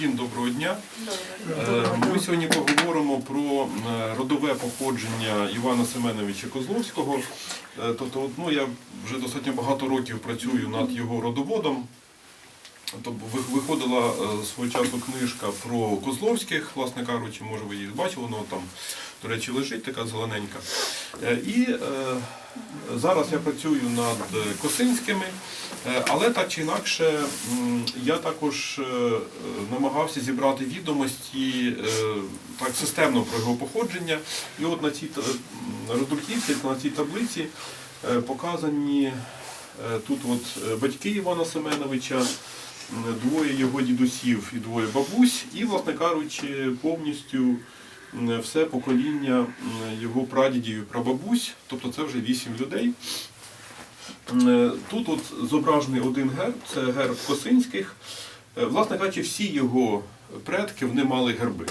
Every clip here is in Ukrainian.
Всім доброго дня. Е, Ми сьогодні поговоримо про е, родове походження Івана Семеновича Козловського. Е, Тобто, ну, я вже достатньо багато років працюю над його родоводом. Тобто виходила е, свого часу книжка про Козловських, власне кажучи, може ви її бачили, воно там, до речі, лежить така зелененька. Е, І е, зараз я працюю над е, Косинськими, але так чи інакше я також намагався зібрати відомості так системно про його походження. І от на цій роздруківці, на цій таблиці показані тут от батьки Івана Семеновича, двоє його дідусів і двоє бабусь, і, власне кажучи, повністю все покоління його прадідів і прабабусь, тобто це вже вісім людей. Е, Тут от зображений один герб, це герб Косинських. Е, Власне кажучи, всі його предки вони мали герби.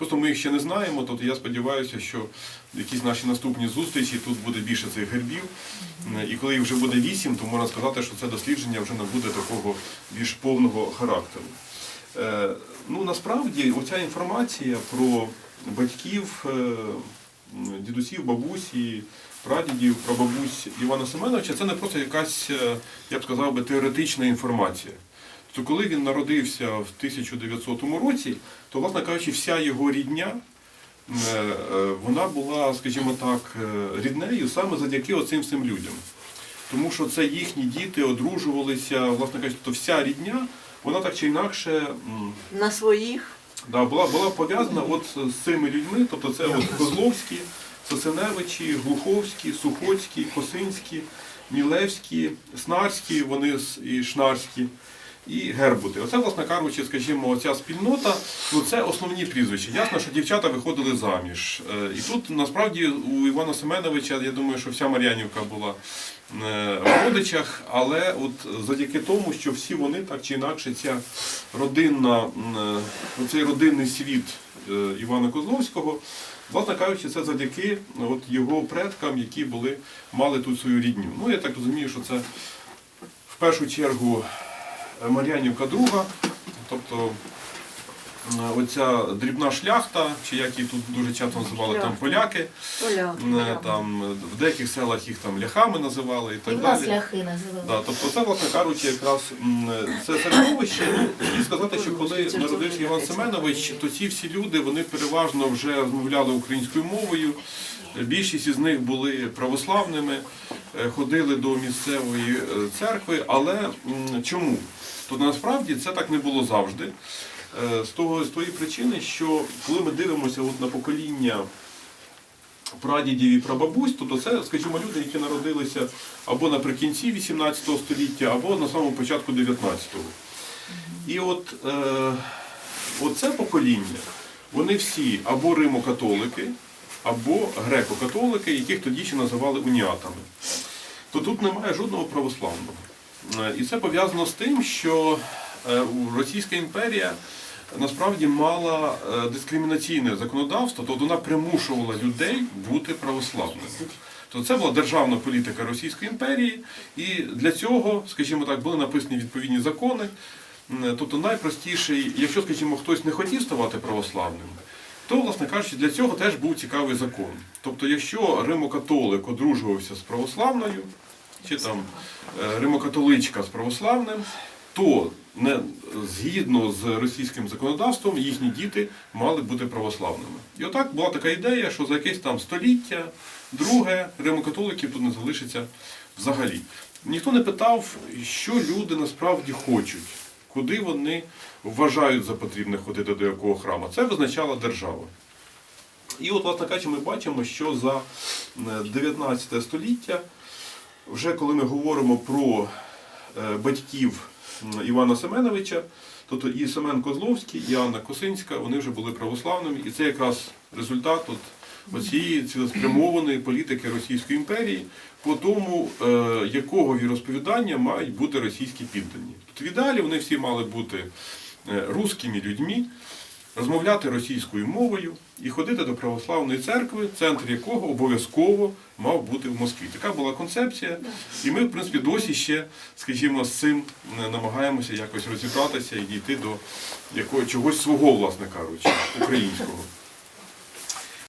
Просто ми їх ще не знаємо, тобто я сподіваюся, що якісь наші наступні зустрічі тут буде більше цих гербів. Е, І коли їх вже буде вісім, то можна сказати, що це дослідження вже набуде такого більш повного характеру. Е, Ну насправді оця інформація про батьків, е, дідусів, бабусь і прадідів, прабабусь Івана Семеновича, це не просто якась, я б сказав би, теоретична інформація. То коли він народився в 1900 році, то, власне кажучи, вся його рідня, е, вона була, скажімо так, е, ріднею саме завдяки оцим всім людям. Тому що це їхні діти одружувалися, власне кажучи, то вся рідня, вона так чи інакше На своїх да, була, була пов'язана от з цими людьми, тобто це от Козловські, Сосиневичі, Глуховські, Сухоцькі, Косинські, Мілевські, Снарські, вони і Шнарські. І Гербути. Оце, власне кажучи, скажімо, оця спільнота, ну це основні прізвища. Ясно, що дівчата виходили заміж. Е, І тут насправді у Івана Семеновича, я думаю, що вся Мар'янівка була е, в родичах, але от завдяки тому, що всі вони так чи інакше, ця родинна, е, оцей родинний світ Івана Козловського, власне кажучи, це завдяки от його предкам, які були, мали тут свою рідню. Ну, я так розумію, що це в першу чергу Мар'янівка друга, тобто е, оця дрібна шляхта, чи як її тут дуже часто називали там поляки, поляки. е, там в деяких селах їх там ляхами називали і І так нас далі. ляхи називали. Да, тобто це, власне кажучи, якраз це середовище. І сказати, що коли народився Іван Семенович, то ці всі люди вони переважно вже розмовляли українською мовою. Більшість із них були православними, е, ходили до місцевої е, церкви. Але чому? То насправді це так не було завжди. Е, З того з тої причини, що коли ми дивимося от на покоління прадідів і прабабусь, тобто це, скажімо, люди, які народилися або наприкінці 18 століття, або на самому початку 19-го. І от е, оце покоління, вони всі або римокатолики, або греко-католики, яких тоді ще називали уніатами. То тут немає жодного православного. Е, І це пов'язано з тим, що е, Російська імперія насправді мала е, дискримінаційне законодавство, тобто вона примушувала людей бути православними. То це була державна політика Російської імперії, і для цього, скажімо так, були написані відповідні закони. Тобто найпростіший, якщо, скажімо, хтось не хотів ставати православним, то, власне кажучи, для цього теж був цікавий закон. Тобто, якщо римокатолик одружувався з православною, чи там е, римокатоличка з православним, то не, згідно з російським законодавством їхні діти мали бути православними. І отак була така ідея, що за якесь там століття, друге, римокатоликів тут не залишиться взагалі. Ніхто не питав, що люди насправді хочуть, куди вони вважають за потрібне ходити до якого храму. Це визначала держава. І от, власне кажучи, ми бачимо, що за е, 19 століття, вже коли ми говоримо про е, батьків Івана Семеновича, тобто і Семен Козловський, і Анна Косинська, вони вже були православними, і це якраз результат от оцієї цілеспрямованої політики Російської імперії по тому, е, якого віросповідання мають бути російські піддані. Тобто в ідеалі вони всі мали бути е, русскими людьми, розмовляти російською мовою і ходити до православної церкви, центр якого обов'язково мав бути в Москві. Така була концепція, і ми, в принципі, досі ще, скажімо, з цим е, намагаємося якось розібратися і дійти до якого чогось свого, власне кажучи, українського.